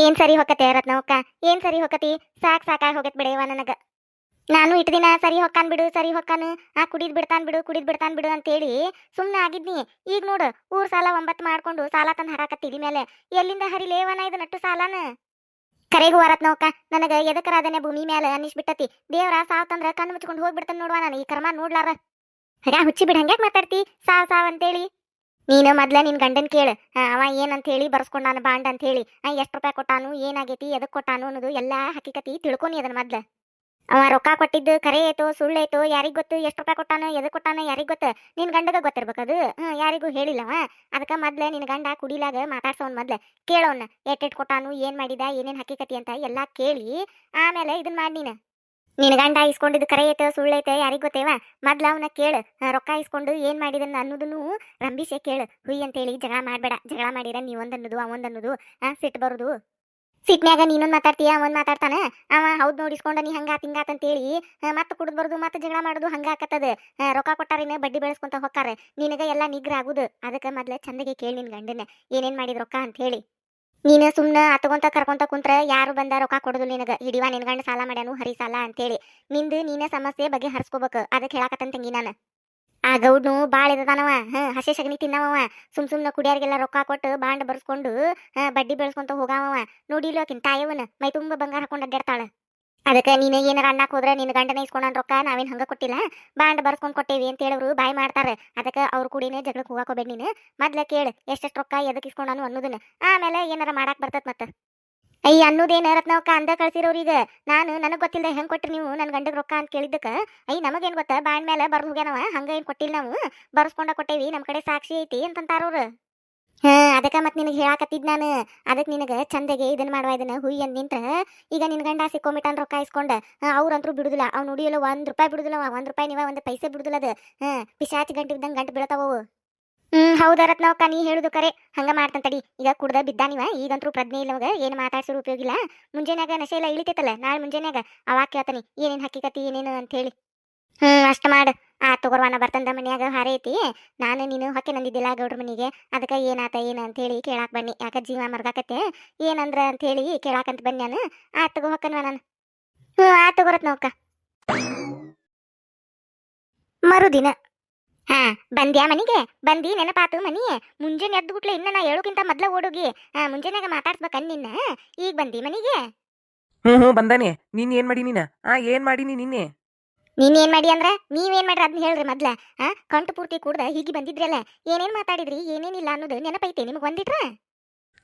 ಏನ್ ಸರಿ ಹೊಕ್ಕತೆ ರತ್ನವಕ್ಕ ಏನ್ ಸರಿ ಹೊಕ್ಕತಿ ಸಾಕ್ ಸಾಕಾಗಿ ಹೋಗತ್ ಬಿಡೇವ ನನಗ. ನಾನು ಇಟ್ ದಿನ ಸರಿ ಹೊಕ್ಕಾನ್ ಬಿಡು, ಸರಿ ಹೊಕ್ಕಾನು, ಆ ಕುಡಿದ್ ಬಿಡ್ತಾನ್ ಬಿಡು, ಕುಡಿದ್ ಬಿಡ್ತಾನ್ ಬಿಡು ಅಂತೇಳಿ ಸುಮ್ನೆ ಆಗಿದ್ನಿ. ಈಗ ನೋಡು, ಊರ್ ಸಾಲ ಒಂಬತ್ ಮಾಡ್ಕೊಂಡು ಸಾಲ ತನ್ ಹರಾಕತ್ತಿದಿ ಮೇಲೆ. ಎಲ್ಲಿಂದ ಹರಿಲೇವನ ಇದು ನಟ್ಟು ಸಾಲಾನ? ಕರೆಗೂ ರತ್ನವಕ್ಕ ನನಗ ಎದಕರಾದನೆ ಭೂಮಿ ಮೇಲೆ ಅನ್ನಿಸ್ಬಿಟ್ಟತಿ. ದೇವ್ರ ಸಾವ್ ತಂದ್ರ ಕಣ್ಣು ಮುಚ್ಕೊಂಡು ಹೋಗ್ಬಿಡ್ತಾನ ನೋಡುವ ನಾನು, ಈ ಕರ್ಮ ನೋಡ್ಲಾರ ಹಗ ಹುಚ್ಚಿ ಬಿಡ, ಹಂಗ್ಯಾಕ್ ಮಾತಾಡ್ತಿ? ಸಾವ್ ಸಾವ್ ಅಂತೇಳಿ. ನೀನು ಮೊದ್ಲ ನಿನ್ ಗಂಡನ್ ಕೇಳು. ಅವ ಏನಂತ ಹೇಳಿ ಬರ್ಸ್ಕೊಂಡಾನ ಬಾಂಡ್ ಅಂತ ಹೇಳಿ ಎಷ್ಟು ರೂಪಾಯಿ ಕೊಟ್ಟಾನು, ಏನಾಗೈತಿ, ಎದಕ್ ಕೊಟ್ಟಾನು ಅನ್ನೋದು ಎಲ್ಲಾ ಹಕಿಕತಿ ತಿಳ್ಕೊನಿ ಅದನ್ನ ಮೊದ್ಲ. ಅವ ರೊಕ್ಕ ಕೊಟ್ಟಿದ್ದು, ಕರೆ ಐತೋ ಸುಳ್ಳೈತೋ ಯಾರಿಗ್ ಗೊತ್ತು, ಎಷ್ಟು ರೂಪಾಯಿ ಕೊಟ್ಟಾನ, ಎದಕ್ ಕೊಟ್ಟಾನ, ಯಾರಿಗ್ ಗೊತ್ತ? ನಿನ್ ಗಂಡಗ ಗೊತ್ತಿರ್ಬೇಕದು. ಹ್ಮ್, ಯಾರಿಗೂ ಹೇಳಿಲ್ಲವ ಅದಕ್ಕ ಮೊದ್ಲ ನಿನ್ ಗಂಡ ಕುಡಿಲಾಗ ಮಾತಾಡ್ಸೋನ್ ಮೊದ್ಲ. ಕೇಳೋನ್ ಎಟ್ಟೆಟ್ ಕೊಟ್ಟಾನು, ಏನ್ ಮಾಡಿದ, ಏನೇನ್ ಹಕಿಕತಿ ಅಂತ ಎಲ್ಲಾ ಕೇಳಿ, ಆಮೇಲೆ ಇದನ್ ಮಾಡಿ ನೀನ್. ನಿನ್ ಗಂಡ ಇಸ್ಕೊಂಡಿದ್ದು ಕರೆ ಸುಳ್ಳು ಸುಳ್ಳೈತೆ ಯಾರಿಗ್ ಗೊತ್ತೇವ? ಮೊದ್ಲ ಅವನ ಕೇಳು. ರೊಕ್ಕ ಇಸ್ಕೊಂಡು ಏನ್ ಮಾಡಿದನ್ನ ಅನ್ನೋದನ್ನು ರಂಬೀಶೆ ಕೇಳು. ಹುಯ್ ಅಂತೇಳಿ ಜಗಳ ಮಾಡಬೇಡ. ಜಗಳ ಮಾಡಿರ ನೀ ಒಂದನ್ನೋದು ಅವಂದ್ ಅನ್ನೋದು ಆ ಸಿಟ್ಟು ಬರುದು. ಸಿಟ್ನ್ಯಾಗ ನೀನೊಂದ್ ಮಾತಾಡ್ತೀಯ ಅವನ್ ಮಾತಾಡ್ತಾನೆ? ಅವ ಹೌದ್ ನೋಡಿಸ್ಕೊಂಡ ನೀ ಹಂಗಾತ್ ಹಿಂಗಾತ್ ಅಂತೇಳಿ ಮತ್ತೆ ಕುಡಿದ್ ಬರ್ದು ಮತ್ತೆ ಜಗಳ ಮಾಡುದು ಹಂಗ ಆಕತ್ತದ. ಆ, ರೊಕ್ಕ ಕೊಟ್ಟಾರಿನ ಬಡ್ಡಿ ಬೆಳೆಸ್ಕೊಂತ ಹೊಕ್ಕಾರ. ನಿನಗ ಎಲ್ಲಾ ನಿಗ್ರ ಆಗುದು. ಅದಕ್ಕ ಮೊದ್ಲ ಚಂದಗೆ ಕೇಳಿ ನಿನ್ ಗಂಡನ ಏನೇನ್ ಮಾಡಿದ ರೊಕ್ಕ ಅಂತ ಹೇಳಿ ನೀನು ಸುಮ್ನ ಅತಗೊಂತ ಕರ್ಕೊಂತ ಕುಂತ್ರ ಯಾರು ಬಂದ ರೊಕ್ಕ ಕೊಡುದು ನಿನಗ? ಹಿಡಿವಾ ನಿನ್ ಗಂಡ ಸಾಲ ಮಾಡ್ಯಾನು, ಹರಿ ಸಾಲ ಅಂತೇಳಿ. ನಿಂದು ನೀನೇ ಸಮಸ್ಯೆ ಬಗ್ಗೆ ಹರ್ಸ್ಕೋಬೇಕು. ಅದಕ್ಕೆ ಹೇಳಾಕತ್ತಂತ ತಂಗಿ ನಾನು. ಆ ಗೌಡ್ನು ಬಾಳ ಇದ್ದಾನವ ಹ, ಹಸಿ ಸಗಣಿ ತಿನ್ನವ ಸುಮ್ ಸುಮ್ನ ಕುಡಿಯಾರಿಗೆಲ್ಲ ರೊಕ್ಕ ಕೊಟ್ಟು ಬಾಂಡ್ ಬರ್ಸ್ಕೊಂಡು ಬಡ್ಡಿ ಬೆಳೆಸ್ಕೊಂತ ಹೋಗಾವ ನೋಡಿಲ್ಲ ಆಕಿನ್ ತಾಯವನ ಮೈ ತುಂಬ ಬಂಗಾರ ಹಾಕೊಂಡ್ ಅಡ್ಡಾಡ್ತಾಳ ಅದಕ್ಕೆ ನೀನು ಏನಾರ ಅಣ್ಣಕ್ಕೆ ಹೋದ್ರ ನಿನ್ನ ಗಂಡನ ಇಸ್ಕೊಂಡ್ ರೊಕ್ಕ ನಾವೇನ್ ಹಂಗ ಕೊಟ್ಟಿಲ್ಲ. ಬಾಂಡ್ ಬರ್ಸ್ಕೊಂಡ್ ಕೊಟ್ಟೇವಿ ಅಂತ ಹೇಳವ್ರು ಬಾಯ್ ಮಾಡ್ತಾರೆ. ಅದಕ್ಕೆ ಅವ್ರ ಕೂಡಿನೇ ಜಗಳಕ್ಕೆ ಹೋಗಾಕೋಬೇಡ ನೀನು. ಮೊದ್ಲ ಕೇಳು, ಎಷ್ಟೆಷ್ಟು ರೊಕ್ಕ ಎದಕ್ ಇಸ್ಕೊಂಡಾನು ಅನ್ನೋದನ್ನ. ಆಮೇಲೆ ಏನಾರ ಮಾಡಾಕ್ ಬರ್ತದೆ ಮತ್ತೆ. ಅಯ್ಯ ಅನ್ನೋದೇನ ರತ್ನವಕ್ಕ ಅಂದ ಕಳ್ಸಿರೋರೀಗ ನಾನು ನನಗೆ ಗೊತ್ತಿಲ್ಲ ಹೆಂಗ್ ಕೊಟ್ರಿ ನೀವು ನನ್ನ ಗಂಡಗೆ ರೊಕ್ಕ ಅಂತ ಕೇಳಿದ್ದಕ್ಕೆ. ಅಯ್ಯ ನಮಗೇನ್ ಗೊತ್ತ? ಬಾಂಡ್ ಮೇಲೆ ಬರ್ದು ಹೋಗ್ಯಾನವ, ಹಂಗ ಕೊಟ್ಟಿಲ್ಲ ನಾವು? ಬರ್ಸ್ಕೊಂಡ ಕೊಟ್ಟೇವಿ ನಮ್ಮ ಕಡೆ ಸಾಕ್ಷಿ ಐತಿ ಅಂತಂತಾರವ್ರು ಹಾ, ಅದಕ್ಕ ಮತ್ ನಿನಗೆ ಹೇಳಾಕತ್ತಿದ್ ನಾನು. ಅದಕ್ ನಿನಗ ಚಂದಗೆ ಇದನ್ನ ಮಾಡುವ, ಇದನ್ನ ಹುಯ್ ಅಂದ್ ನಿಂತ್ರ. ಈಗ ನಿನ್ ಗಂಡ ಸಿಕ್ಕೊಂಬಿಟ್ಟಾನ್ ರೊಕ್ಕ ಇಸ್ಕೊಂಡ ಅವ್ರಂತ್ರು ಬಿಡುದಿಲ್ಲ. ಅವ್ನು ನುಡಿಯಲ್ಲ ಒಂದ್ ರೂಪಾಯಿ ಬಿಡುದಿಲ್ಲ. ಒಂದ್ ರೂಪಾಯಿ ನೀವ ಒಂದ್ ಪೈಸೆ ಬಿಡುದಿಲ್ಲ ಅದು. ಹಾ, ಪಿಶಾಚಿ ಗಂಟೆ ಇದ್ದಂಗ ಗಂಟು ಬೀಳ್ತಾವವು ಹ್ಮ್, ಹೌದಾ ರತ್ನವಕ್ಕ, ನೀ ಹೇಳುದು ಕರೆ. ಹಂಗ ಮಾಡ್ತಾನ ತಡಿ. ಈಗ ಕುಡ್ದ ಬಿದ್ದಾನಿವ ಈಗಂತ್ರು ಪ್ರಜ್ಞೆ ಇಲ್ಲವಾಗ ಏನು ಮಾತಾಡ್ಸಿರು ಉಪಯೋಗಿಲ್ಲ. ಮುಂಜಾನ್ಯಾಗ ನಶೆ ಎಲ್ಲ ಇಳಿತೈತಲ್ಲ, ನಾಳೆ ಮುಂಜಾನ್ಯಾಗ ಅವಾಗ ಕೇಳ್ತಾನಿ, ಏನೇನ್ ಹಕ್ಕಿಕತಿ ಏನೇನು ಅಂತ ಹೇಳಿ. ಹ್ಮ್, ಅಷ್ಟ ಮಾಡ. ಆ ತಗೋರ್ವಾನ ಬರ್ತಂದ ಮನ್ಯಾಗ ಹಾರೈತಿ. ನಾನು ನೀನು ಹೊಕ್ಕೆ ನಂದಿದ್ದಿಲ್ಲ ಗೌಡ್ರ ಮನಿಗೆ. ಅದಕ್ಕೆ ಏನಾತ, ಏನ ಅಂತ ಹೇಳಿ ಕೇಳಾಕ್ ಬನ್ನಿ. ಯಾಕ ಜೀವ ಮರ್ಗಾಕತ್ತೆ? ಏನಂದ್ರ ಅಂತ ಹೇಳಿ ಕೇಳಾಕಂತ ಬನ್ನಿ ನಾನು. ಆ, ತಗೋ ಹೊಕ್ಕನ್ವ ನಾನು. ಹ್ಞೂ ಆ, ತಗೋರತ್ ನೋಕ ಮರುದಿನ. ಹಾ, ಬಂದ್ಯಾ ಮನಿಗೆ? ಬಂದಿ, ನೆನಪಾತು ಮನಿ? ಮುಂಜಾನೆ ಎದ್ದು ಗುಟ್ಲೆ ಇನ್ನ ನಾ ಹೇಳೋಕ್ಕಿಂತ ಮೊದ್ಲ ಓಡೋಗಿ. ಹಾ ಮುಂಜಾನೆಗ ಮಾತಾಡ್ಸ್ಬೇಕನ್ ನಿನ್ನ. ಈಗ ಬಂದಿ ಮನಿಗೆ? ಹ್ಮ್ ಹ್ಮ್, ಬಂದಾನೆ. ನೀನ್ ಏನ್ ಮಾಡಿ ನೀನ? ಆ, ಏನ್ ಮಾಡಿನಿ ನಿನ್ನೆ? ನೀನ್ ಏನ್ ಮಾಡಿ ಅಂದ್ರ? ನೀವೇನ್ ಮಾಡ್ರಿ ಅದನ್ನ ಹೇಳ್ರಿ ಮೊದ್ಲ ಆ? ಕಂಟು ಪೂರ್ತಿ ಕೂಡ ಹೀಗೆ ಬಂದಿದ್ರಲ್ಲ ಏನೇನ್ ಮಾತಾಡಿದ್ರಿ ಏನೇನಿಲ್ಲ ಅನ್ನೋದು ನೆನಪೈತಿ ನಿಮಗ್ ಒಂದಿಟ್ರ?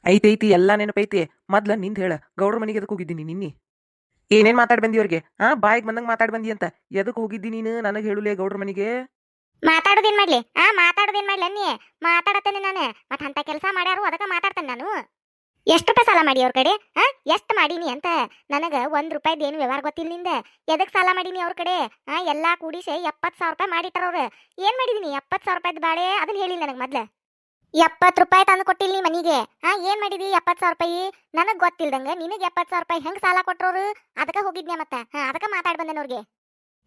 ಐತೈತಿ ಎಲ್ಲಾ ನೆನಪೈತಿ. ಮೊದ್ಲ ನಿಂದ ಹೇಳ ಗೌಡ್ರ ಮನೆಗೆ ಎದಕ್ ಹೋಗಿದ್ದೀನಿ ನಿನ್ನೆ? ಏನೇನ್ ಮಾತಾಡ್ ಬಂದಿ ಅವ್ರಿಗೆ ಆ? ಬಾಯಿಗೆ ಬಂದಂಗ ಮಾತಾಡ್ ಬಂದಿ ಅಂತ. ಎದಕ್ ಹೋಗಿದ್ದಿ ನೀನು? ನನಗ್ ಹೇಳುಲೇ ಗೌಡ್ರ ಮನೆಗೆ? ಮಾತಾಡೋದೇನ್ ಮಾಡ್ಲಿ ಆ? ಮಾತಾಡೋದೇನ್ ಮಾಡ್ಲಿ ಅನ್ನಿ? ಮಾತಾಡತ್ತೇನೆ ನಾನು. ಮತ್ತೆ ಅಂತ ಕೆಲಸ ಮಾಡ್ಯಾರು ಅದಕ್ಕ ಮಾತಾಡ್ತೇನೆ ನಾನು. ಎಷ್ಟು ರೂಪಾಯಿ ಸಾಲ ಮಾಡಿ ಅವ್ರ ಕಡೆ ಹಾ ಎಷ್ಟು ಮಾಡೀನಿ ಅಂತ ನನಗೆ ಒಂದು ರೂಪಾಯಿದ್ ಏನು ವ್ಯವಹಾರ ಗೊತ್ತಿಲ್ಲ ನಿಂದ. ಎದಕ್ಕೆ ಸಾಲ ಮಾಡೀನಿ ಅವ್ರ ಕಡೆ, ಆ? ಎಲ್ಲ ಕೂಡಿಸಿ ಎಪ್ಪತ್ತು ಸಾವಿರ ರೂಪಾಯಿ ಮಾಡಿಟ್ಟಾರ ಅವ್ರು. ಏನು ಮಾಡಿದೀನಿ ಎಪ್ಪತ್ತು ಸಾವಿರ ರೂಪಾಯಿದು ಬಾಳೆ ಅದನ್ನ ಹೇಳಿ ನನಗೆ ಮೊದ್ಲು. ಎಪ್ಪತ್ತು ರೂಪಾಯಿ ತಂದು ಕೊಟ್ಟಿಲ್ಲ ನೀ ಮನಿಗೆ ಹಾ ಏನು ಮಾಡಿದಿ ಎಪ್ಪತ್ತು ಸಾವಿರ ರೂಪಾಯಿ? ನನಗೆ ಗೊತ್ತಿಲ್ದಂಗೆ ನಿನಗೆ ಎಪ್ಪತ್ತು ಸಾವಿರ ರೂಪಾಯಿ ಹೆಂಗೆ ಸಾಲ ಕೊಟ್ರೋರು? ಅದಕ್ಕೆ ಹೋಗಿದ್ನೆ ಮತ್ತೆ ಹಾ ಅದಕ್ಕೆ ಮಾತಾಡಿ ಬಂದೆ ಅವ್ರಿಗೆ.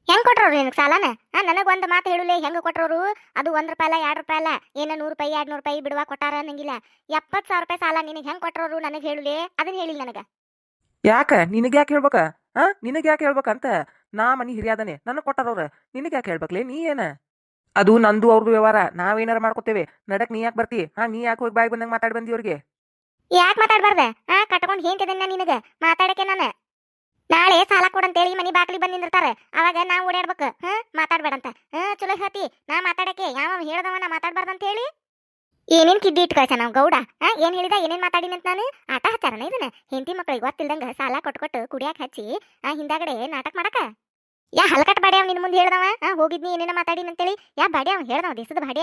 ಹೆಂಗ್ ಕೊಟ್ರವ್ರು ನಿನಗ್ ಸಾಲನ? ನನಗ್ ಒಂದ್ ಮಾತು ಹೇಳುಲೆ ಹೆಂಗ್ ಕೊಟ್ರವ್ರು? ಅದು ಒಂದ್ ರೂಪಾಯಿ ಅಲ್ಲ ಎರಡ್ ರೂಪಾಯಿ ಅಲ್ಲ ಏನ ನೂರ್ ರೂಪಾಯಿ ಎರಡ್ ನೂರ್ ರೂಪಾಯಿ ಬಿಡುವ ಕೊಟ್ಟಾರ ಅನ್ನಂಗಿಲ್ಲ. ಎಪ್ಪತ್ ಸಾವಿರ ರೂಪಾಯಿ ಸಾಲ ನಿನಗ್ ಹೆಂಗ್ ಕೊಟ್ರವ್ರು ನನಗ್ ಹೇಳುಲೆ? ಅದನ್ನ ಹೇಳಿ ನನಗ. ಯಾಕ? ನಿನಗ್ ಯಾಕೆ ಹೇಳ್ಬೇಕ? ಆ ನಿನಗ್ ಯಾಕೆ ಹೇಳ್ಬೇಕಂತ? ನಾ ಮನಿ ಹಿರಿಯಾದನೆ. ನನಗ್ ಕೊಟ್ಟಾರವ್ರ. ನಿನಗ್ ಯಾಕೆ ಹೇಳ್ಬೇಕ್ಲೆ? ನೀ ಏನ? ಅದು ನಂದು ಅವ್ರದ್ದು ವ್ಯವಹಾರ. ನಾವೇನಾರ ಮಾಡ್ಕೋತೇವೆ. ನಡಕ್ ನೀ ಯಾಕೆ ಬರ್ತಿ? ಹಾ ನೀ ಯಾಕೆ ಹೋಗಿ ಬಾಯಿ ಬಂದಂಗ ಮಾತಾಡಿ ಬಂದಿ ಅವ್ರಿಗೆ? ಯಾಕೆ ಮಾತಾಡ್ಬಾರ್ದ? ಹಾ ಕಟ್ಕೊಂಡ್ ಹೇಂತಿದ್ದೇನೆ ನಿನಗ? ಮಾತಾಡಕ್ಕೆ ನಾನು. ನಾಳೆ ಸಾಲ ಕೊಡಂತೇಳಿ ಮನಿ ಬಾಕ್ಲಿ ಬಂದು ಅವಾಗ ನಾ ಓಡಾಡ್ಬೇಕು. ಹಾ ಮಾತಾಡ್ಬೇಡಂತ. ಹಾ, ಚಲೋ ಹೇಳ್ತಿ. ನಾ ಮಾತಾಡಕ್ಕೆ ಯಾವ ಹೇಳ್ದವ ನಾ ಮಾತಾಡ್ಬಾರ್ದಂತ ಹೇಳಿ ಏನೇನ್ ಕಿಡ್ಡಿ ಇಟ್ ಕಳ್ಸ ನಾವು ಗೌಡ? ಏನ್ ಹೇಳಿದ, ಏನೇನ್ ಮಾತಾಡಿನ ಅಂತ ನಾನು? ಆಟ ಹಚ್ಚಾರನ ಇದನ್ನ. ಹೆಂಡತಿ ಮಕ್ಳಿಗೆ ಗೊತ್ತಿಲ್ದಂಗ ಸಾಲ ಕೊಟ್ಕೊಟ್ಟು ಕುಡಿಯಾಕ ಹಚ್ಚಿ, ಆ, ಹಿಂದಾಗಡೆ ನಾಟಕ ಮಾಡಕ? ಯಾ, ಹಲ್ಕಟ್ ಬಾಡಿ ಅವ್ ನಿನ್ ಮುಂದೆ ಹೇಳ್ದವ? ಹೋಗಿದ್ನಿ, ಏನೇನ ಮಾತಾಡಿನ ಅಂತೇಳಿ. ಯಾ ಬಾಡಿ ಅವ್ ಹೇಳ್ದವ ದೇಶದ ಬಾಡಿ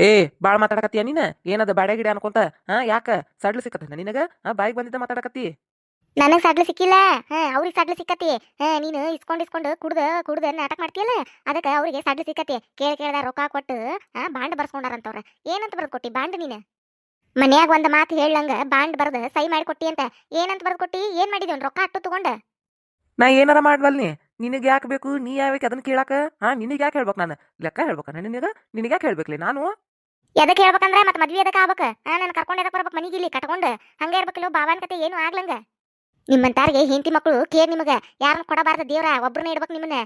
ಏ, ಬಾಳ್ ಮಾತಾಡಕತ್ತೀಯ ನೀನ? ಏನದ ಬಾಡೆ ಗಿಡ ಅನ್ಕೊಂತ? ಹಾ, ಯಾಕ? ಸಡ್ಲು ಸಿಕ್ಕತ್ತ ನಿನಗ? ಬಾಯಿಗೆ ಬಂದಿದ್ದ ಮಾತಾಡಕತ್ತಿ? ನನಗ್ ಸಾಗ್ಲು ಸಿಕ್ಕಿಲ್ಲ. ಹಾ ಅವ್ರಿಗೆ ಸಾಗ್ಲು ಸಿಕ್ಕತಿ. ಹಾ ನೀನು ಇಸ್ಕೊಂಡು ಇಸ್ಕೊಂಡು ಕುಡ್ದು ಕುಡ್ದು ನಾಟಕ ಮಾಡ್ತೀಯಲ್ಲ? ಅದಕ್ಕೆ ಅವ್ರಿಗೆ ಸಾಗ್ಲು ಸಿಕ್ಕತಿ. ಕೇಳ ಕೇಳ್ದ ರೊಕ್ಕ ಕೊಟ್ಟು ಹಾ ಬಾಂಡ್ ಬರ್ಸ್ಕೊಂಡಾರಂತವ್ರ. ಏನಂತ ಬರ್ದ್ ಕೊಟ್ಟಿ ಬಾಂಡ್ ನೀನು? ಮನ್ಯಾಗ ಒಂದು ಮಾತು ಹೇಳಂಗ ಬಾಂಡ್ ಬರ್ದ ಸೈ ಮಾಡಿ ಕೊಟ್ಟಿ ಅಂತ. ಏನಂತ ಬರ್ದ್ ಕೊಟ್ಟಿ? ಏನ್ ಮಾಡಿದ್ವಿ ರೊಕ್ಕ ಅಟ್ಟು ತಗೊಂಡ? ನಾ ಏನಾರ ಮಾಡ್ವಲ್ನಿ ನಿನಗೆ ಯಾಕೆ ಬೇಕು? ನೀ ಯಾವ್ಯಾಕೆ ಅದನ್ನ ಕೇಳಾಕ? ಹಾ ನಿನಗ್ ಯಾಕೆ ಹೇಳ್ಬೇಕು ನಾನು? ಲೆಕ್ಕ ಹೇಳ್ಬೇಕ ನಿನಗ? ನಿನಗೆ ಯಾಕೆ ಹೇಳ್ಬೇಕ್ಲಿ ನಾನು? ಎದಕ್ಕೆ ಹೇಳ್ಬೇಕಂದ್ರ ಮತ್ತೆ ಮದ್ವೆ ಎದಕ್ಕೆ ಆಗ್ಬೇಕು? ಆ ನಾನು ಕರ್ಕೊಂಡು ಎದಕ್ಕೆ ಬರ್ಬೇಕು ಮನಿಗೆ ಇಲ್ಲಿ ಕಟ್ಕೊಂಡು? ಹಂಗೆ ಇರ್ಬೇಕಿಲ್ಲ ಬಾವನ್ ಕತೆ ಏನು ಆಗ್ಲಂಗ. ನಿಮ್ಮಂತಾರಿಗೆ ಹೆಂಡತಿ ಮಕ್ಕಳು ಕೇರ್ ನಿಮಗೆ. ಯಾರನ್ನ ಕೊಡಬಾರ್ದು ದೇವ್ರ, ಒಬ್ರನ್ನ ಇಡ್ಬೇಕು ನಿಮ್ಮನ್ನ.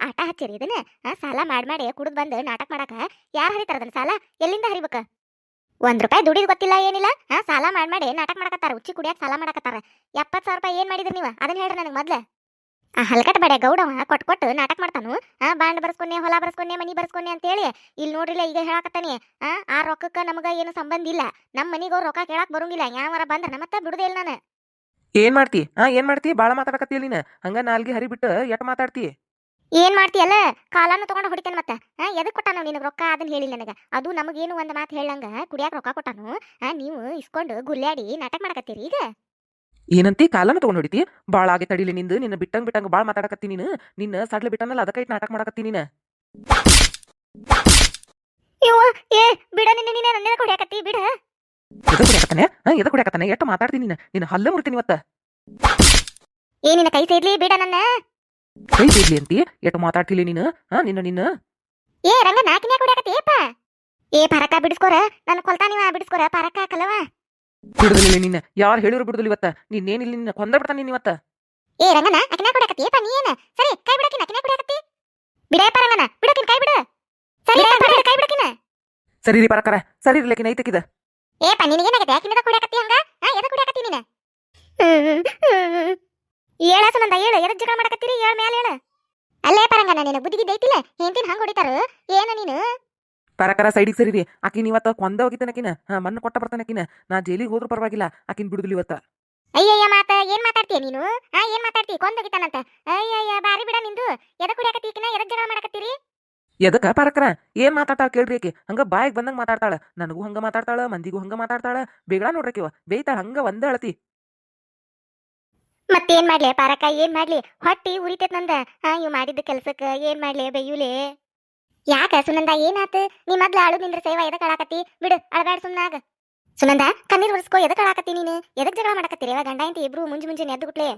ಆಟ ಹಚ್ಚಿರಿ ಇದನ್ನ. ಸಾಲ ಮಾಡಿ ಮಾಡಿ ಕುಡಿದು ಬಂದು ನಾಟಕ ಮಾಡಾಕ. ಯಾರು ಹರಿತಾರ ಅದನ್ನ ಸಾಲ? ಎಲ್ಲಿಂದ ಹರಿಬೇಕು? ಒಂದ್ ರೂಪಾಯಿ ದುಡಿದ್ ಗೊತ್ತಿಲ್ಲ ಏನಿಲ್ಲ. ಹಾ ಸಾಲ ಮಾಡಿ ಮಾಡಿ ನಾಟಕ ಮಾಡಕತ್ತಾರ. ಉಚ್ಚಿ ಕುಡಿಯಾಕ ಸಾಲ ಮಾಡಕತ್ತಾರ. ಎಪ್ಪತ್ತು ಸಾವಿರ ರೂಪಾಯಿ ಏನು ಮಾಡಿದ್ರಿ ನೀವು? ಅದನ್ನ ಹೇಳ್ರಿ ನನಗೆ ಮೊದ್ಲ. ಆ, ಹಲ್ಕಟ್ ಬೇಡ ಗೌಡವ. ಕೊಟ್ಟು ಕೊಟ್ಟು ನಾಟಕ ಮಾಡ್ತಾನು. ಬಾಂಡ್ ಬರ್ಸ್ಕೊನ್ನೆ ಹೊಲ ಬರ್ಸ್ಕೊನ್ನೆ ಮನಿ ಬರ್ಸ್ಕೊನ್ನೆ ಅಂತೇಳಿ. ಇಲ್ಲಿ ನೋಡ್ರಿಲ್ಲ ಈಗ ಹೇಳಕತ್ತಾನೆ. ಆ ರೊಕ್ಕಕ್ಕೆ ನಮಗ ಏನು ಸಂಬಂಧ ಇಲ್ಲ ನಮ್ಮ ಮನಿಗೆ ಅವ್ರು ರೊಕ್ಕ ಕೇಳಕ್ಕೆ ಬರೋಂಗಿಲ್ಲ. ಯಾವಾರ ಬಂದ್ರ ನಮ್ಮತ್ತ ಬಿಡುದೇ ಇಲ್ಲ ನಾನು. ಏನ್ ಮಾಡ್ತಿ? ಹಾ ಏನ್ ಮಾಡ್ತಿ? ಬಾಳ ಮಾತಾಡಕತ್ತಿ ನೀನ್ ಹಂಗ ನಾಲ್ಗೆ ಹರಿ ಬಿಟ್ಟು ಎಟ್ ಮಾತಾಡ್ತಿ? ಏನ್ ಮಾಡ್ತೀಯಲ್ಲ ಕಾಲನ್ನು ತಗೊಂಡು ಹೊಡಿತೇನೆ ಮತ್ತೆ? ಎದಕ್ ಕೊಟ್ಟಾನು ನಿನಗೆ ರೊಕ್ಕ? ಅದನ್ನ ಹೇಳಿ ನನಗೆ. ಅದು ನಮಗೇನು ಒಂದು ಮಾತು ಹೇಳಂಗ? ಕುಡಿಯಾಕ ರೊಕ್ಕ ಕೊಟ್ಟಾನು? ನೀವು ಇಸ್ಕೊಂಡು ಗುಲ್ಲಾಡಿ ನಾಟಕ ಮಾಡಕತ್ತೀರಿ ಈಗ? ಏನಂತಿ? ಕಾಲನ ತಗೊಂಡು ಹೊಡಿತಿ? ಬಾಳ ಆಗಿ ತಡಿಲಿ ನಿಂದು. ನಿನ್ನ ಬಿಟ್ಟಂಗ್ ಬಿಟ್ಟಂಗ ಬಾಳ ಮಾತಾಡಕತ್ತಿ ನೀನು. ನಿನ್ನ ಸಡ್ಲ ಬಿಟ್ಟನಲ್ಲ ಅದಕ್ಕ ನಾಟಕ ಮಾಡಕತ್ತಿ ನೀನ. ಏ ಬಿಡ ನಿನ್ನ ನೀನೆ ನನ್ನ ಕುಡಿಯಾಕತ್ತಿ ಬಿಡ. ಕುಡಿಯಾಕತ್ತಾನೆ ಎದ ಕುಡಿಯಾಕತ್ತಾನೆ ಎಷ್ಟ ಮಾತಾಡ್ತೀನಿ ನೀನು? ನಿನ್ನ ಹಲ್ಲೆ ಮುರ್ತೀನಿ ಇವತ್ತ. ಏ ನಿನ್ನ ಕೈ ಸೇರ್ಲಿ ಬೇಡ ನನ್ನ. ಕೈ ಸೇರ್ಲಿ ಅಂತಿ? ಎಷ್ಟು ಮಾತಾಡ್ತಿಲಿ ನೀನು? ಹಾ ನಿನ್ನ ನಿನ್ನ ಏ ರಂಗ ನಾಕಿನ್ಯಾ ಕುಡಿಯಾಕತ್ತಿ ಏಪ ಏ ಪರಕ ಬಿಡಿಸ್ಕೋರ? ನನ್ನ ಕೊಲ್ತಾನಿವ ಬಿಡಿಸ್ಕೋರ? ಪರಕ ಕಲವ. ಬಿಡುದಿಲ್ಲ ನಿನ್ನ ಯಾರು ಹೇಳಿದ್ರು ಬಿಡುದಿಲ್ಲ ಇವತ್ತ. ನೀನೇನಿಲ್ಲ ನಿನ್ನ ಕೊಂದ ಬಿಡ್ತಾನೆ ನೀನ್ ಇವತ್ತ. ಏ ರಂಗನ ಅಕಿನ ಕುಡಿಯಾಕತ್ತಿ ಏಪ ನೀ ಏನ? ಸರಿ ಕೈ ಬಿಡಕಿನ ಅಕಿನ ಕುಡಿಯಾಕತ್ತಿ ಬಿಡೇಪ ರಂಗನ ಬಿಡಕಿನ ಕೈ ಬಿಡು. ಸರಿ ಕೈ ಬಿಡಕಿನ ಸರಿ ರೀ ಪರಕರ. ಸರಿ ಇರ್ಲಿಕ್ಕೆ ನಿನಗೆ ಏಪ ನಿನಗೇನಾಗತ್ತೆ ಯಾಕಿನದ ಕುಡಿಯಾಕತ್ತಿ ಹಂಗ? ಹಾ ಎದ ಕುಡಿಯಾಕತ್ತಿ ನೀನ? ಏಳ ಸುನಂದ ಹೇಳು ಎದಕ್ ಜಗಳ ಮಾಡಕತ್ತೀರಿ? ಹೇಳ ಮೇಲೆ ಹೇಳು ಅಲ್ಲೇ ಪರಂಗನ ನಿನ. ಬುದ್ಧಿಗಿದ್ದ ಐತಿಲ್ಲ? ಹೆಂತಿನ ಹಂಗ ಹೊಡಿತಾರ? ಏನ ನೀನು? ಪರಕರ ಸೈಡಿಗೆ ಸರಿರಿ. ಆಕಿನ ಇವತ್ತ ಕೊಂದ ಹೋಗಿದ್ದಾನಕಿನ ಹಾ ಮಣ್ಣು ಕೊಟ್ಟ ಬರ್ತಾನಕಿನ ನಾ ಜೈಲಿಗೆ ಹೋದ್ರೂ ಪರವಾಗಿಲ್ಲ. ಆಕಿನ ಬಿಡುದಿಲ್ಲ ಇವತ್ತ. ಅಯ್ಯಯ್ಯ ಮಾತ. ಏನ್ ಮಾತಾಡ್ತೀಯ ನೀನು? ಹಾ ಏನ್ ಮಾತಾಡ್ತಿ? ಕೊಂದೋಗಿತಾನಂತ ಅಯ್ಯಯ್ಯ ಬಾರಿ ಬಿಡ ನಿಂದು. ಎದ ಕುಡಿಯಾಕತ್ತಿ ಈಕಿನ? ಎದಕ್ ಜಗಳ ಮಾಡಕತ್ತೀರಿ? ಎದಕ್ಕ ಪರಕರ? ಏನ್ ಮಾತಾಡ್ತಾಳ ಕೇಳ್ರಿ ಹಂಗ ಬಾಯಿಗೆ ಬಂದಂಗ ಮಾತಾಡ್ತಾಳ. ನನಗೂ ಹಂಗ ಮಾತಾಡ್ತಾಳ, ಮಂದಿಗೂ ಹಂಗ ಮಾತಾಡ್ತಾಳ. ಬೇಗಳ ನೋಡ್ರಕಿವ ಬೇಯ್ತಾಳ, ಹಂಗ ಒಂದ ಅಳತಿ. ಮತ್ತೇನ್ ಮಾಡ್ಲಿ ಪಾರಕ? ಏನ್ ಮಾಡ್ಲಿ? ಹೊಟ್ಟಿ ಉರಿತೈತ್ ನಂದ. ಹಾ ಇವ್ ಮಾಡಿದ್ದ ಕೆಲ್ಸಕ್ಕ ಏನ್ ಮಾಡ್ಲಿ ಬೈಯುಲೆ? ಯಾಕ ಸುನಂದ, ಏನಾತ? ನೀ ಮೊದ್ಲ ಅಳು ನಿಂದ್ರ ಸೇವ ಎದಕ್ ಅಳಾಕತ್ತಿ ಬಿಡು, ಅಳಬ್ಯಾಡ ಸುಮ್ನಾಗ. ಸುನಂದ, ಕಣ್ಣೀರ್ ಒರೆಸ್ಕೋ, ಎದಕ್ ಅಳಾಕತ್ತಿ ನೀನು? ಎದಕ್ ಜಗಳ ಮಾಡಕತ್ತೀರಿ? ಗಂಡ ಇಂತ ಇಬ್ರು ಮುಂಜ್ ಮುಂಜಾನೆ ಎದ್ದು ಗುಟ್ಲೆ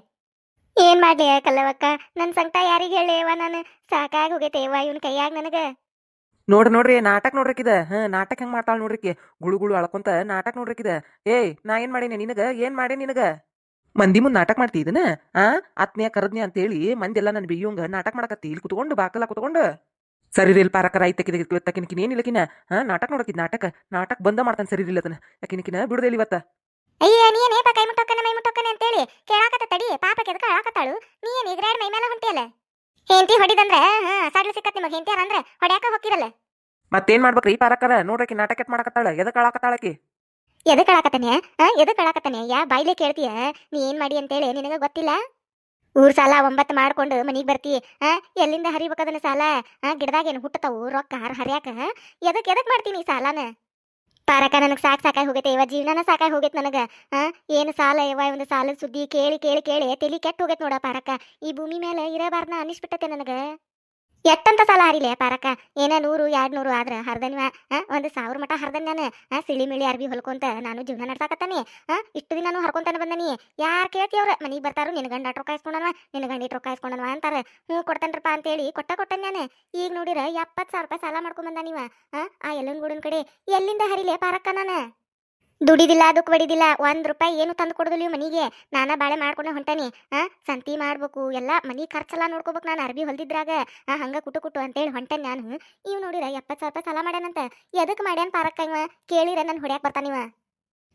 ಏನ್ ಮಾಡ್ಲಿ ಕಲ್ಲವಕ್ಕ? ನನ್ ಸಂಕಟ ಯಾರಿಗ್ ಹೇಳೇವ ನಾನು ಸಾಕಾಗಿ ಹೋಗೈತೇವ ಇವನ್ ಕೈಯಾಗ ನನಗ. ನೋಡ್ರಿ ನೋಡ್ರಿ ನಾಟಕ ನೋಡ್ರಿಕಿದ. ಹಾ ನಾಟಕ ಹೆಂಗ್ ಮಾಡ್ತಾಳ ನೋಡ್ರಿಕಿ. ಗುಳು ಗುಳು ಅಳ್ಕೊಂತ ನಾಟಕ ನೋಡ್ರಿಕಿದ. ಏಯ್ ನಾ ಏನ್ ಮಾಡೇನಿ ನಿನಗ? ಏನ್ ಮಾಡೇ ನಿನಗ? ಮಂದಿ ಮುಂದ್ ನಾಟಕ ಮಾಡ್ತಿ ಇದನ್ನ? ಆ? ಆತ್ಮೀಯ ಕರದ್ನಿ ಅಂತೇಳಿ ಮಂದಿ ಎಲ್ಲಾ ನನ್ ಬಿಯ್ಯುಂಗ ನಾಟಕ ಮಾಡಕತ್ತಿ. ಇಲ್ಲಿ ಕುತ್ಕೊಂಡು ಬಾಕಲ ಕುತ್ಕೊಂಡು. ಸರಿ ರೀ ಪಾರಕರ ಐತಕಿದ ತಕಿನಕಿನ ಏನಿಲ್ಲಕಿನ ಹಾ ನಾಟಕ ನೋಡಕಿದ್ ನಾಟಕ. ನಾಟಕ ಬಂದ ಮಾಡ್ತಾನೆ ಸರಿ ಇಲ್ಲ ಅದನ್ನ ಯಾಕಿನಕಿನ ಬಿಡುದಿಲ್ಲ ಇವತ್ತ. ಅಯ್ಯ ನೀನೇಪ ಕೈ ಮುಟ್ಟೋಕನೆ ಮೈ ಮುಟ್ಟೋಕನೆ ಅಂತೇಳಿ ಕೇಳಾಕತ್ತ ತಡಿ ಪಾಪ ಕೆದಕ ಅಳಾಕತ್ತಾಳು? ನೀ ಏನ್ ಇದ್ರಾಡ್ ಮೈ ಮೇಲೆ ಹೊಂಟಿಯಲ್ಲ? ಹೆಂಡತಿ ಹೊಡಿದಂದ್ರೆ ಹಾ ಸಡ್ಲು ಸಿಕ್ಕತ್ ನಿಮಗೆ ಹೆಂಡತಿಯಾರ ಅಂದ್ರೆ ಹೊಡ್ಯಾಕ ಹೋಗಿರಲ್ಲ ಮತ್ತೇನ್ ಮಾಡ್ಬೇಕ್ರಿ ಪಾರಕರ ನೋಡ್ರಕಿ ನಾಟಕ ಎಟ್ ಮಾಡಕತ್ತಾಳ ಎದಕ್ ಅಳಾಕತ್ತಾಳಕಿ ಎದಕ್ ಅಳಾಕತ್ತಾನೆ ಹಾ ಎದಕ್ ಅಳಾಕತ್ತಾನೆ ಯಾ ಬಾಯ್ಲೆ ಕೇಳ್ತೀಯ? ನೀ ಏನ್ ಮಾಡಿ ಅಂತೇಳಿ ನಿನಗ ಗೊತ್ತಿಲ್ಲ? ಊರ್ ಸಾಲ ಒಂಬತ್ತು ಮಾಡ್ಕೊಂಡು ಮನಿಗ್ ಬರ್ತಿ ಹಾ ಎಲ್ಲಿಂದ ಹರಿಬೇಕದನ್ನ ಸಾಲ? ಹಾ ಗಿಡದಾಗ ಏನು ಹುಟ್ಟತಾವು ರೊಕ್ಕ ಹರ ಹರಿಯಾಕ ಎದಕ್ ಎದಕ್ ಮಾಡ್ತೀನಿ ಈ ಸಾಲನ? ಪಾರಕ ನನಗೆ ಸಾಕು ಸಾಕಾಗಿ ಹೋಗೈತೆ, ಇವ ಜೀವನನ ಸಾಕಾಗಿ ಹೋಗೈತೆ ನನಗೆ, ಆ? ಏನು ಸಾಲ ಇವ ಒಂದು ಸಾಲದ ಸುದ್ದಿ ಕೇಳಿ ಕೇಳಿ ಕೇಳಿ ತೆಲಿ ಕೆಟ್ಟ ಹೋಗೈತೆ ನೋಡ ಪಾರಕ. ಈ ಭೂಮಿ ಮೇಲೆ ಇರಬಾರ್ದ ಅನ್ನಿಸ್ಬಿಟ್ಟತೆ ನನಗ. ಎಟ್ಟಂತ ಸಾಲ ಹರಿಲೆ ಪಾರಕ? ಏನ ನೂರು, ಎರಡ್ ನೂರು ಆದ್ರ ಹರ್ದನ್ ಒಂದು ಸಾವಿರ ಮಟ ಹರ್ದನ್ ನಾನು ಸಿಳಿ ಮಿಳಿ ಅರ್ಬಿ ಹೊಲ್ಕೊಂತ ನಾನು ಜೀವನ ನಡ್ಸಾಕತ್ತಾನೆ. ಇಷ್ಟು ದಿನ ನಾನು ಹರ್ಕೊಂತಾನೆ ಬಂದನಿ. ಯಾರ್ ಕೇಳ್ತಿಯವ್ರ ಮನಿಗ್ ಬರ್ತಾರು, ನಿನ್ ಗಂಡ ರೊಕ್ಕ ಇಸ್ಕೊಂಡನ್ವ ನಿನ್ ಗಂಡ ರೊಕ್ಕ ಇಸ್ಕೊಂಡನ್ವ ಅಂತಾರ. ಹ್ಞೂ ಅಂತ ಅಂತೇಳಿ ಕೊಟ್ಟ ಕೊಟ್ಟನ್ ನಾನು ಈಗ ನೋಡಿರ ಎಪ್ಪತ್ ಸಾವಿರ ರೂಪಾಯಿ ಸಾಲ ಮಾಡ್ಕೊಂಡ್ ಬಂದ ನೀವ ಆ ಗುಡನ್ ಗೂಡನ್ ಕಡೆ ಎಲ್ಲಿಂದ ಹರಿಲೆ ಪಾರಕ್ಕ ನಾನು? ದುಡಿದಿಲ್ಲ ಅದಕ್ಕೆ ಬಡಿದಿಲ್ಲ, ಒಂದು ರೂಪಾಯಿ ಏನು ತಂದು ಕೊಡೋದಿಲ್ಲ ಇವ್ ಮನಿಗೆ. ನಾನ ಬಾಳೆ ಮಾಡ್ಕೊಂಡೆ ಹೊಂಟಾನಿ. ಆ, ಸಂತಿ ಮಾಡ್ಬೇಕು, ಎಲ್ಲ ಮನಿ ಖರ್ಚೆಲ್ಲ ನೋಡ್ಕೋಬೇಕು ನಾನು, ಅರ್ಬಿ ಹೊಲ್ದಿದ್ರಾಗ. ಆ, ಹಂಗೆ ಕುಟು ಕುಟು ಅಂತೇಳಿ ಹೊಂಟೆ ನಾನು. ಇವ್ ನೋಡಿರ, ಎಪ್ಪತ್ ಸಾವಿರ ರೂಪಾಯಿ ಸಾಲ ಮಾಡ್ಯಾನಂತ. ಎದಕ್ ಮಾಡ್ಯಾನ ಪಾರಕ್ಕ ಇವ? ಕೇಳಿರ, ನನ್ ಹೊಡ್ಯಾಕ್ ಬರ್ತಾನಿವ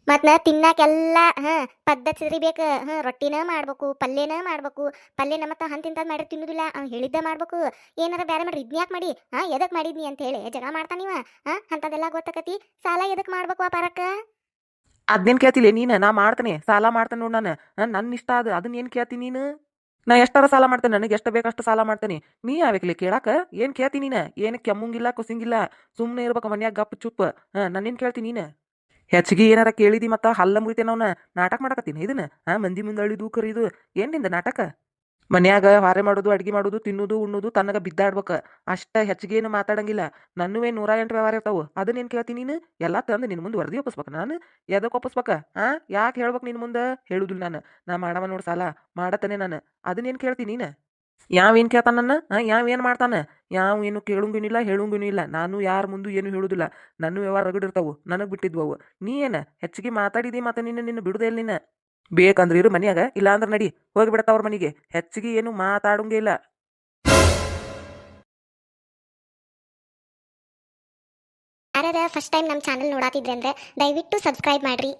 ಮತ್ತು ನಾ ತಿನ್ನಾಕೆಲ್ಲ ಹಾಂ, ಪದ್ಧತಿ ಸಿರಿಬೇಕು ಹಾಂ, ರೊಟ್ಟಿನ ಮಾಡ್ಬೇಕು, ಪಲ್ಯನ ಮಾಡ್ಬೇಕು. ಪಲ್ಯನ ಮತ್ತೆ ಹಂತಿಂತದ್ ಮಾಡಿ ತಿನ್ನೋದಿಲ್ಲ. ಅವ್ನು ಹೇಳಿದ್ದ ಮಾಡ್ಬೇಕು. ಏನಾರ ಬೇರೆ ಮಾಡ್ರಿ, ಇದ್ನ್ಯಾಕ್ ಮಾಡಿ? ಹಾಂ ಎದಕ್ಕೆ ಮಾಡಿದ್ನಿ ಅಂತ ಹೇಳಿ ಜಗಳ ಮಾಡ್ತಾನಿವ ಹಾಂ ಅಂಥದ್ದೆಲ್ಲ ಗೊತ್ತಾಕತಿ. ಸಾಲ ಎದಕ್ಕೆ ಮಾಡ್ಬೇಕು ಆ ಪಾರಕ್ಕ? ಅದ್ನೇನ್ ಕೇಳ್ತಿಲ್ಲ, ನೀನ, ನಾ ಮಾಡ್ತೇನೆ, ಸಾಲ ಮಾಡ್ತೇನೆ ನೋಡ್ ನಾನು. ನನ್ನ ನನ್ ಇಷ್ಟ ಅದು ಅದನ್ನ ಏನ್ ಕೇಳ್ತೀನಿ ನೀನು? ನಾ ಎಷ್ಟಾರ ಸಾಲ ಮಾಡ್ತೇನೆ, ನನಗೆ ಎಷ್ಟು ಬೇಕಷ್ಟು ಸಾಲ ಮಾಡ್ತೇನೆ. ನೀ ಯಾವ್ಯಾಕಲಿ ಕೇಳಾಕ? ಏನು ಕೇಳ್ತೀನಿ ನೀನ? ಏನು ಕೆಮ್ಮಂಗಿಲ್ಲ, ಕುಸಿಂಗಿಲ್ಲ ಸುಮ್ಮನೆ ಇರ್ಬೇಕು ಮನ್ಯಾಗ ಗಪ್ ಚುಪ್. ನನ್ನೇನ್ ಕೇಳ್ತಿ ನೀನು? ಹೆಚ್ಚಿಗೆ ಏನಾರ ಕೇಳಿದಿ ಮತ್ತ ಹಲ್ಲ ಮುರಿತೇನೆ ಅವನ? ನಾಟಕ ಮಾಡಕತ್ತೀನಿ ಇದನ್ನ? ಹಾಂ, ಮಂದಿ ಮುಂದೆ ಅಳಿದು, ಕರೀದು. ಏನಿಂದ ನಾಟಕ? ಮನ್ಯಾಗ ಹಾರೆ ಮಾಡೋದು, ಅಡ್ಗೆ ಮಾಡೋದು, ತಿನ್ನೋದು, ಉಣ್ಣೋದು ತನ್ನಗ ಬಿದ್ದಾಡ್ಬೇಕ. ಅಷ್ಟ ಹೆಚ್ಚಿಗೆ ಏನು ಮಾತಾಡಂಗಿಲ್ಲ. ನನ್ನುವೇ ನೂರ ಎಂಟು ವ್ಯವಹಾರ ಇರ್ತಾವು. ಅದನ್ನೇನ್ ಕೇಳ್ತೀನಿ ನೀನು? ಎಲ್ಲ ತಂದು ನಿನ್ನ ಮುಂದೆ ವರದಿ ಒಪ್ಪಿಸ್ಬೇಕು ನಾನು. ಎದಕ್ಕೆ ಒಪ್ಪಿಸ್ಬೇಕ? ಆ? ಯಾಕೆ ಹೇಳ್ಬೇಕು ನಿನ್ನ ಮುಂದೆ? ಹೇಳುದಿಲ್ಲ ನಾನು. ನಾ ಮಾಡವ ನೋಡ್ ಸಾಲ. ಮಾಡತಾನೆ ನಾನು. ಅದನ್ನೇನ್ ಕೇಳ್ತೀನಿ ನೀನು? ಯಾವೇನು ಕೇಳ್ತಾನ ನನ್ನ? ಹಾಂ ಯಾವೇನು ಮಾಡ್ತಾನೆ? ಯಾವ ಏನು ಕೇಳಂಗೇನಿಲ್ಲ ಹೇಳಂಗೇನೂ ಇಲ್ಲ ನಾನು ಯಾರ ಮುಂದೆ ಏನು ಹೇಳುದಿಲ್ಲ. ನನ್ನ ವ್ಯವಹಾರ ರಗಡಿರ್ತಾವು ನನಗೆ ಬಿಟ್ಟಿದ್ವು ಅವು. ನೀ ಏನು? ಹೆಚ್ಚಿಗೆ ಮಾತಾಡಿದಿ ಮತ್ತೆ ನಿನ್ನ ನಿನ್ನ ಬಿಡುದೇ ಇಲ್ಲ ನಿನ್ನ ಬೇಕಂದ್ರೆ ಇರು ಮನ್ಯಾಗ, ಇಲ್ಲಾಂದ್ರೆ ನಡಿ ಹೋಗಿಬಿಡತ್ತ ಅವ್ರ ಮನೆಗೆ. ಹೆಚ್ಚಿಗೆ ಏನು ಮಾತಾಡಂಗೇ ಇಲ್ಲ. ಫಸ್ಟ್ ಟೈಮ್ ನಮ್ಮ ಚಾನಲ್ ನೋಡಾತಿದ್ರೆ ಅಂದ್ರೆ ದಯವಿಟ್ಟು ಸಬ್ಸ್ಕ್ರೈಬ್ ಮಾಡ್ರಿ.